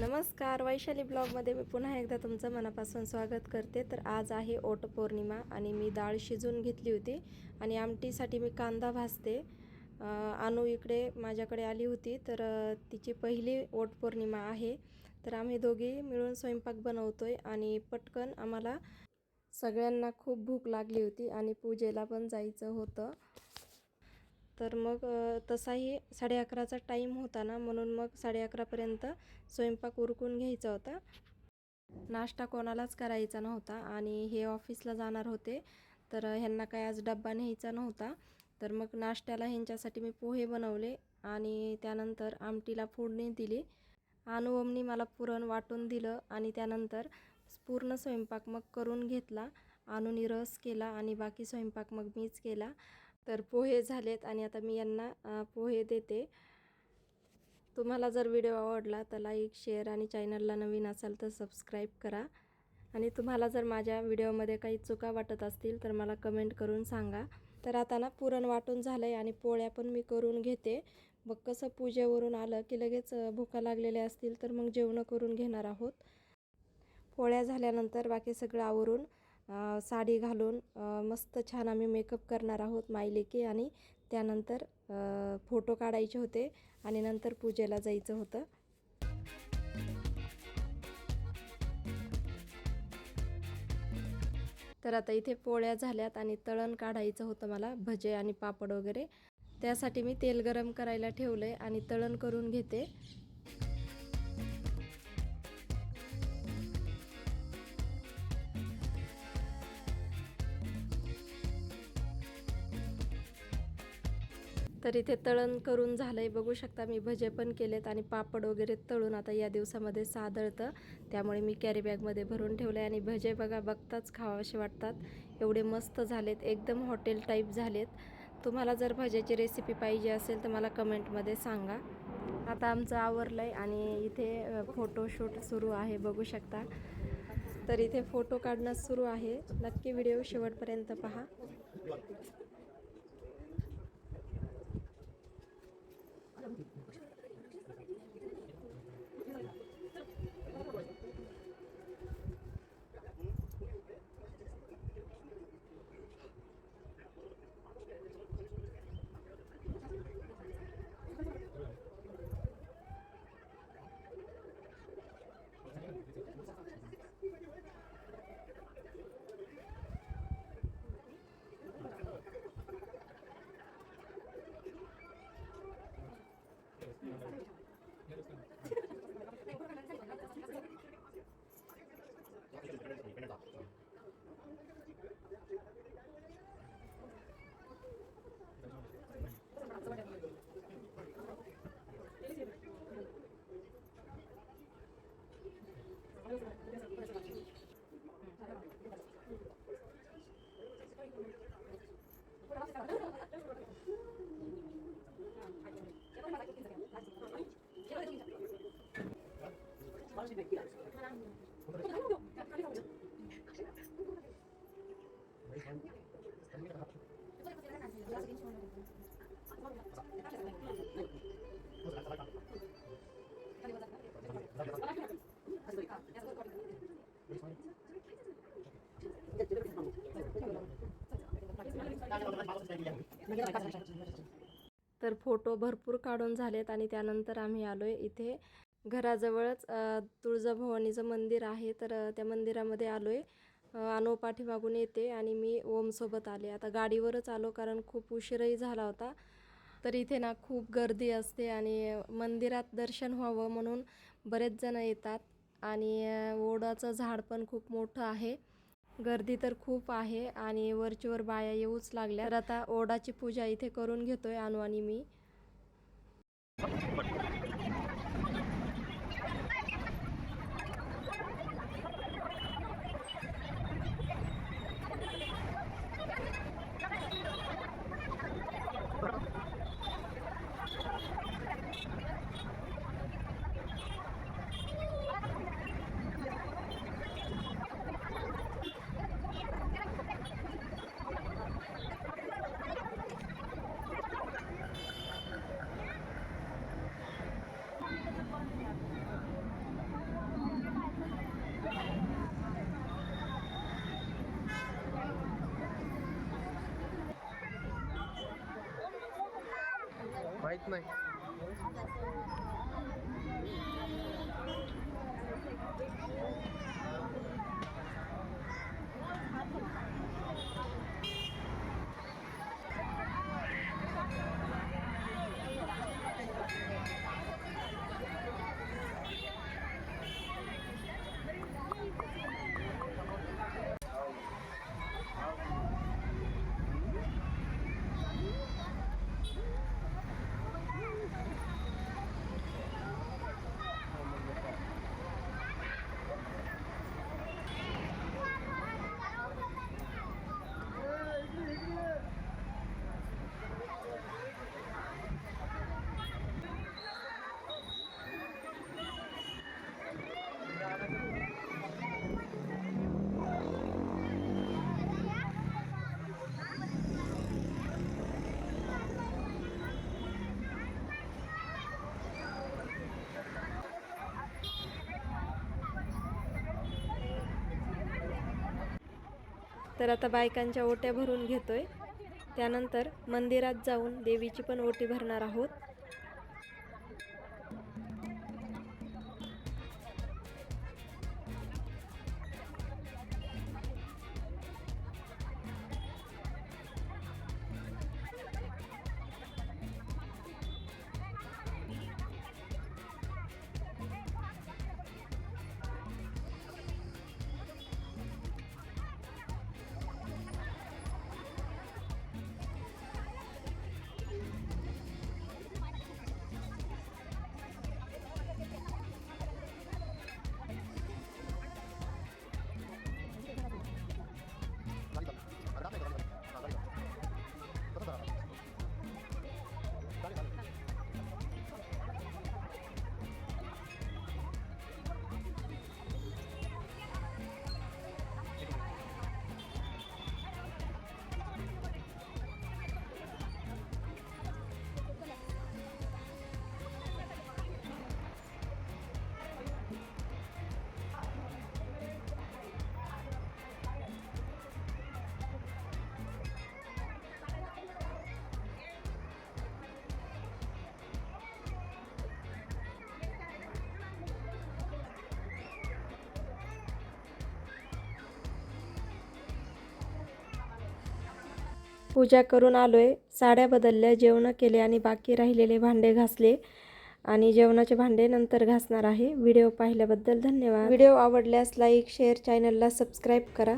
नमस्कार वैशाली ब्लॉगमध्ये मी पुन्हा एकदा तुमचं मनापासून स्वागत करते. तर आज आहे ओटपौर्णिमा आणि मी डाळ शिजून घेतली होती आणि आमटीसाठी मी कांदा भाजते. अनु इकडे माझ्याकडे आली होती तर तिची पहिली ओटपौर्णिमा आहे. तर आम्ही दोघी मिळून स्वयंपाक बनवतो आहे आणि पटकन आम्हाला सगळ्यांना खूप भूक लागली होती आणि पूजेला पण जायचं होतं. तर मग तसाही साडे अकराचा टाईम होता ना म्हणून मग साडे अकरापर्यंत स्वयंपाक उरकून घ्यायचा होता. नाश्ता कोणालाच करायचा नव्हता आणि हे ऑफिसला जाणार होते. तर ह्यांना काय आज डब्बा न्यायचा नव्हता. तर मग नाश्त्याला ह्यांच्यासाठी मी पोहे बनवले आणि त्यानंतर आमटीला फोडणी दिली. अनुवमनी मला पुरण वाटून दिलं आणि त्यानंतर पूर्ण स्वयंपाक मग करून घेतला. अनुनी रस केला आणि बाकी स्वयंपाक मग मीच केला. तर पोहे झालेत आणि आता मी यांना पोहे देते. तुम्हाला जर व्हिडिओ आवडला तर लाईक शेअर आणि चॅनलला नवीन असाल तर सबस्क्राईब करा. आणि तुम्हाला जर माझ्या व्हिडिओमध्ये काही चुका वाटत असतील तर मला कमेंट करून सांगा. तर आता ना पुरण वाटून झालं आहे आणि पोळ्या पण मी करून घेते. मग कसं पूजेवरून आलं की लगेच भुका लागलेल्या असतील तर मग जेवणं करून घेणार आहोत. पोळ्या झाल्यानंतर बाकी सगळं आवरून साडी घालून मस्त छान आम्ही मेकअप करणार आहोत मायलेकी आणि त्यानंतर फोटो काढायचे होते आणि नंतर पूजेला जायचं होतं. तर आता इथे पोळ्या झाल्यात आणि तळण काढायचं होतं मला भजे आणि पापड वगैरे. त्यासाठी मी तेल गरम करायला ठेवलं आहे आणि तळण करून घेते. तर इथे तळण करून झालं आहे बघू शकता मी भजे पण केलेत आणि पापड वगैरे तळून आता या दिवसामध्ये सादळतं. त्यामुळे मी कॅरी बॅगमध्ये भरून ठेवलं आहे आणि भजे बघा बघताच खावासे वाटतात. एवढे मस्त झालेत एकदम हॉटेल टाईप झालेत. तुम्हाला जर भज्याची रेसिपी पाहिजे असेल तर मला कमेंटमध्ये सांगा. आता आमचं आवरलं आहे आणि इथे फोटोशूट सुरू आहे बघू शकता. तर इथे फोटो काढणं सुरू आहे. नक्की व्हिडिओ शेवटपर्यंत पहा. तर फोटो भरपूर काढून झालेत आणि त्यानंतर आम्ही आलो आहे इथे घराजवळच तुळजाभवानीचं मंदिर आहे तर त्या मंदिरामध्ये आलो आहे अनो पाठीमागून येते आणि मी ओमसोबत आले. आता गाडीवरच आलो कारण खूप उशीरही झाला होता. तर इथे ना खूप गर्दी असते आणि मंदिरात दर्शन व्हावं म्हणून बरेच जण येतात आणि ओढाचं झाड पण खूप मोठं आहे. गर्दी तर खूप आहे आणि वरचीवर बाया येऊच लागल्या. तर आता ओढाची पूजा इथे करून घेतोय अनु आणि मी. माहीत नाही तर आता बायकांच्या ओट्या भरून घेतोय. त्यानंतर मंदिरात जाऊन देवीची पण ओटी भरणार आहोत. पूजा करून आलो आहे साड्या बदलल्या जेवणं केले आणि बाकी राहिलेले भांडे घासले. आणि जेवणाचे भांडे नंतर घासणार आहे. व्हिडिओ पाहिल्याबद्दल धन्यवाद. व्हिडिओ आवडल्यास लाईक शेअर चॅनलला सबस्क्राईब करा.